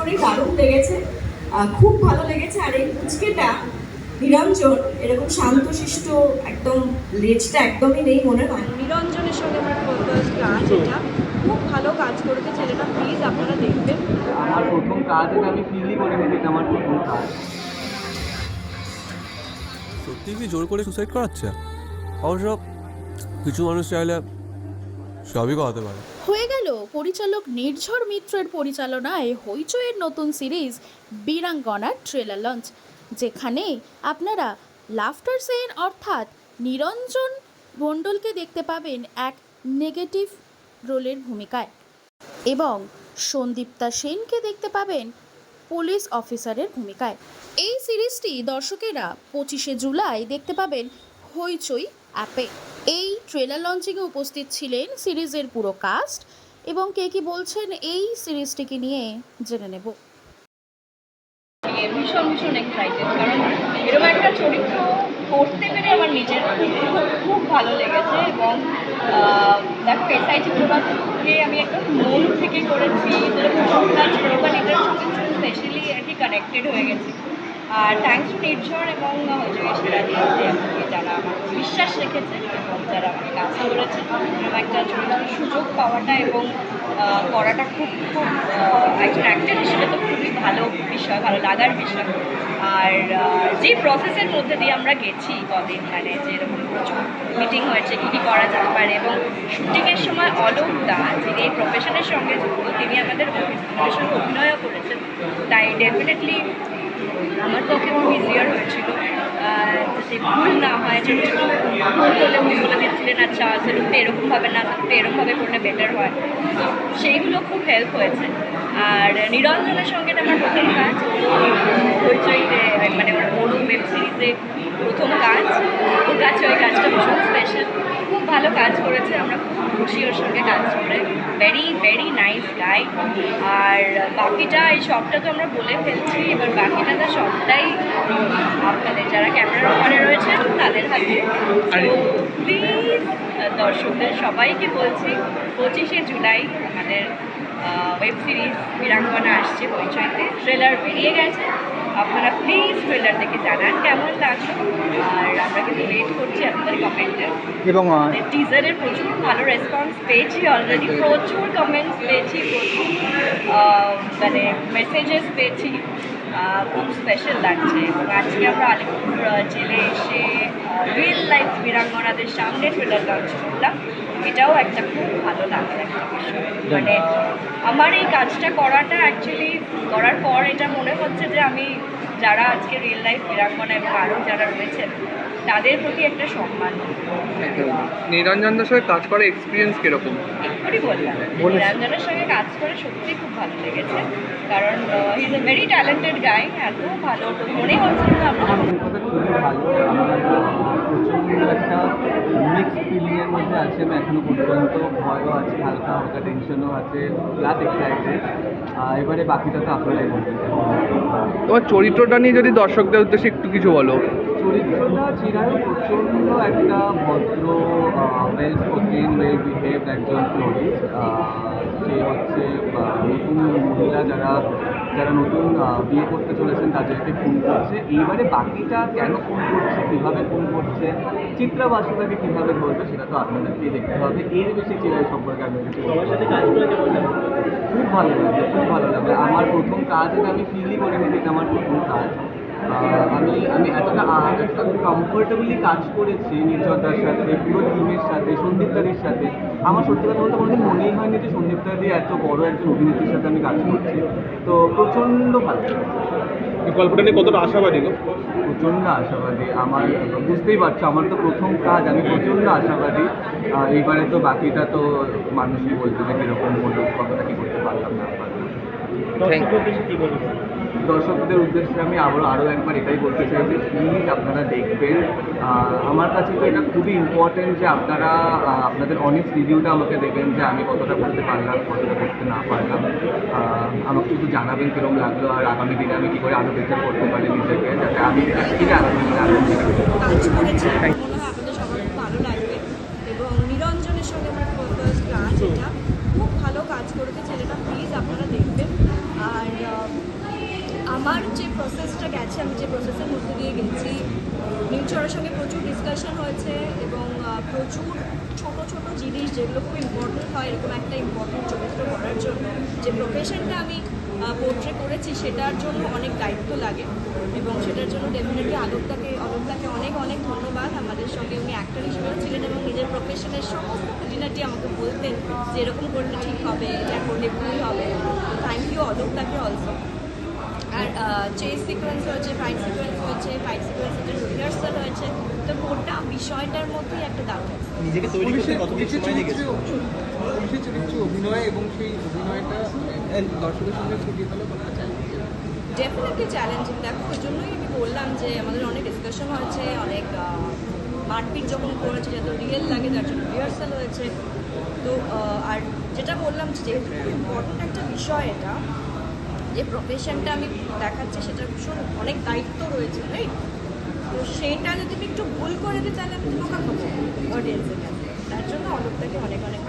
Story দারুণ লেগেছে। খুব ভালো লেগেছে। আর এই পুচকেটা নিরঞ্জন এরকম শান্তশিষ্ট একদম লেজটা একদমই নেই মনে হয়। নিরঞ্জনের সঙ্গে আমার ফার্স্ট কাজ এটা খুব ভালো কাজ করেছে ছেলেটা প্লিজ আপনারা দেখবেন। আমার প্রথম কাজ এটা আমি ফিলই করিনি যে এটা আমার প্রথম কাজ। সত্যি কি জোর করে সুসাইড করাচ্ছে? অবশ্য কিছু মানুষ চাইলে সবই করাতে পারে। হয়ে গেল পরিচালক নির্ঝর মিত্রের পরিচালনায় হইচইয়ের নতুন সিরিজ বীরাঙ্গনার ট্রেলার লঞ্চ, যেখানে আপনারা লাফটার সেন অর্থাৎ নিরঞ্জন মণ্ডলকে দেখতে পাবেন এক নেগেটিভ রোলের ভূমিকায় এবং সন্দীপ্তা সেনকে দেখতে পাবেন পুলিশ অফিসারের ভূমিকায়। এই সিরিজটি দর্শকেরা পঁচিশে জুলাই দেখতে পাবেন হইচই অ্যাপে। এই ট্রেলার লঞ্চিংয়ে উপস্থিত ছিলেন সিরিজের পুরো কাস্ট এবং কে কি বলছেন এই সিরিজটিকে নিয়ে জেনে নেব। ভীষণ ভীষণ এক্সাইটেড কারণ এরকম একটা চরিত্র করতে পেরে আমার নিজের খুব ভালো লেগেছে এবং দেখো এসআইটি প্রভাতকে আমি একদম মন থেকে করেছি যেরকম সব কাজ স্পেশালি আর কি কানেক্টেড হয়ে গেছি। আর থ্যাংকস টু নির্ঝর এবং হচ্ছে সেরা দিয়েছে যারা আমার বিশ্বাস রেখেছে এবং যারা আমাকে কাজ করেছে এরকম একটা চরিত্রের সুযোগ পাওয়াটা এবং করাটা খুব খুব একজন অ্যাক্টর হিসেবে তো খুবই ভালো বিষয়, ভালো লাগার বিষয়। আর যে প্রসেসের মধ্যে দিয়ে আমরা গেছি কদিন মানে যে এরকম প্রচুর মিটিং হয়েছে, কী কী করা যেতে পারে এবং শুটিংয়ের সময় অলোক দা যিনি এই প্রফেশনের সঙ্গে যুক্ত, তিনি আমাদের আমাদের সঙ্গে অভিনয়ও করেছেন। তাই ডেফিনেটলি আমার পক্ষে খুব ইজিয়ার হয়েছিল। যাতে ভুল না হয় ছোটো ছোটো ভুল হলে উনি বলে দিচ্ছিলেন আচ্ছা সেরকমটা এরকমভাবে না সেরকমটা এরকমভাবে করলে বেটার হয়। তো সেইগুলো খুব হেল্প হয়েছে। আর নিরঞ্জনের সঙ্গে আমার প্রথম কাজ। হইচইতে মানে ওর বড় ওয়েব সিরিজে প্রথম কাজ। ওর কাছে ওই কাজটা ভীষণ স্পেশাল খুব ভালো কাজ করেছে। আমরা খুব খুশি ওর সঙ্গে কাজ করে। ভেরি ভেরি নাইস গাই আর বাকিটা এই সবটা তো আমরা বলে ফেলছি এবার বাকিটা তো সবটাই আপনাদের যারা ক্যামেরার ওখানে রয়েছে তাদের হাতে। প্লিজ দর্শকদের সবাইকে বলছি পঁচিশে জুলাই আমাদের ওয়েব সিরিজ বীরাঙ্গনা আসছে হইচইতে ট্রেলার বেরিয়ে গেছে। আপনারা প্লিজ ট্রেলার দেখে জানান কেমন লাগল? আর আমরা কিন্তু ওয়েট করছি আপনাদের কমেন্টের এবং টিজারের প্রচুর ভালো রেসপন্স পেয়েছি অলরেডি প্রচুর কমেন্টস পেয়েছি প্রচুর মানে মেসেজেস পেয়েছি। খুব স্পেশাল লাগছে। এবং আজকে আমরা আলিপুর জেলে এসে রিয়েল লাইফ বীরাঙ্গনাদের সামনে ট্রেলার লঞ্চ করলাম। এটাও একটা খুব ভালো লাগার একটা বিষয়। মানে আমার এই কাজটা করাটা অ্যাকচুয়ালি করার পর এটা মনে হচ্ছে যে আমি যারা আজকে রিয়েল লাইফ বীরাঙ্গনা এবং আরও যারা রয়েছেন তাদের প্রতি একটা সম্মান। নিরঞ্জনদার সঙ্গে কাজ করার এক্সপিরিয়েন্স কীরকম? এক্ষুনি বললাম। নিরঞ্জনের সঙ্গে কাজ করে সত্যি খুব ভালো লেগেছে। কারণ is a very talented guy এত ভালো তো মনে হচ্ছে না একটা মিক্স ফিলিংয়ের মধ্যে আছে আমি এখনও পর্যন্ত ভয়ও আছে হালকা হালকা টেনশনও আছে প্লাস এক্সাইটেড এবারে বাকিটা তো আপনারাই বলবেন। তোমার চরিত্রটা নিয়ে যদি দর্শকদের উদ্দেশ্যে একটু কিছু বলো। চরিত্রটা চিরাই প্রচণ্ড একটা ভদ্র ওয়েল স্পোকেন ওয়েল বিহেভ একজন ফ্লোরিস্ট হচ্ছে নতুন মহিলা যারা যারা নতুন বিয়ে করতে চলেছেন তাদেরকে ফোন করছে। এইবারে বাকিটা কেন ফোন করছে, কীভাবে ফোন করছে চিত্রা বাসুটাকে কীভাবে ধরবে সেটা তো আপনাদেরকেই দেখতে হবে। এর বেশি চিরাই সম্পর্কে আমি কিছু খুব ভালো লাগবে খুব ভালো লাগবে আমার প্রথম কাজ এটা আমি ফিলই করে এটা আমার প্রথম কাজ। আমি আমি এতটা এতটা কমফোর্টেবলি কাজ করেছি নির্জনদার সাথে পুরো টিমের সাথে সন্দীপদারির সাথে। আমার সত্যি কথা বলতে কোনোদিন মনেই হয়নি যে সন্দীপদারি এত বড় একজন অভিনেত্রীর সাথে আমি কাজ করছি। তো প্রচণ্ড ভালো গল্পটা নিয়ে কতটা আশাবাদী গো? প্রচণ্ড আশাবাদী। আমার বুঝতেই পারছ আমার তো প্রথম কাজ আমি প্রচণ্ড আশাবাদী। এইবারে তো বাকিটা তো মানুষই বলছে যে কীরকম হলো কতটা কী করতে পারলাম না পারলাম। দর্শকদের উদ্দেশ্যে আমি আবারও আরও একবার এটাই বলতে চাই যে প্লিজ আপনারা দেখবেন। আমার কাছে তো এটা খুবই ইম্পর্টেন্ট যে আপনারা আপনাদের অনেক রিভিউটা আমাকে দেবেন যে আমি কতটা করতে পারলাম, কতটা করতে না পারলাম। আমাকে শুধু জানাবেন কীরকম লাগল, আর আগামী দিনে আমি কী করে আরও বেটার করতে পারি নিজেকে, যাতে আমি ঠিক আগামী ভালো লাগবে। এবং এটা খুব ভালো কাজ করেছে আমার যে প্রসেসটা গেছে, আমি যে প্রসেসের মধ্যে দিয়ে গেছি নিউচরের সঙ্গে প্রচুর ডিসকাশন হয়েছে এবং প্রচুর ছোট ছোট জিনিস যেগুলো খুব ইম্পর্টেন্ট হয়, এরকম একটা ইম্পর্টেন্ট চরিত্র করার জন্য, যে প্রফেশনটা আমি পোর্ট্রে করেছি, সেটার জন্য অনেক দায়িত্ব লাগে এবং সেটার জন্য ডেফিনেটলি আলোকদাকে অলোকদাকে অনেক অনেক ধন্যবাদ। আমাদের সঙ্গে উনি অ্যাক্টর হিসেবেও ছিলেন এবং নিজের প্রফেশনের সমস্ত খুঁটিনাটি আমাকে বলতেন যে এরকম করলে ঠিক হবে এটা করলে ভুল হবে। থ্যাংক ইউ অলোকদাকে অলসো আর চেস সিকোয়েন্স হয়েছে ফাইট সিকোয়েন্স হয়েছে ফাইট সিকোয়েন্সের যে রিহার্সাল হয়েছে তো গোটা বিষয়টার মধ্যেই একটা দাম আছে। নিজেকে তৈরি করতে কতদিন পুলিশের সময় লেগেছে? পুলিশের চরিত্রে অভিনয় এবং সেই অভিনয়টা দর্শকের সঙ্গে ফুটিয়ে তোলা কতটা ডেফিনেটলি চ্যালেঞ্জিং দেখো ওই জন্যই আমি বললাম যে আমাদের অনেক ডিসকাশন হয়েছে অনেক মারপিট যখন করেছে যাতে রিয়েল লাগে তার জন্য রিহার্সাল হয়েছে। তো আর যেটা বললাম যে যেহেতু খুব ইম্পর্ট্যান্ট একটা বিষয় এটা যে প্রফেশনটা আমি দেখাচ্ছি সেটার ভীষণ অনেক দায়িত্ব রয়েছে রাইট তো সেটা যদি একটু ভুল করে দিই তাহলে আমি তোমাকে অডিয়েন্সের কাছে তার জন্য অলোকটাকে অনেক অনেক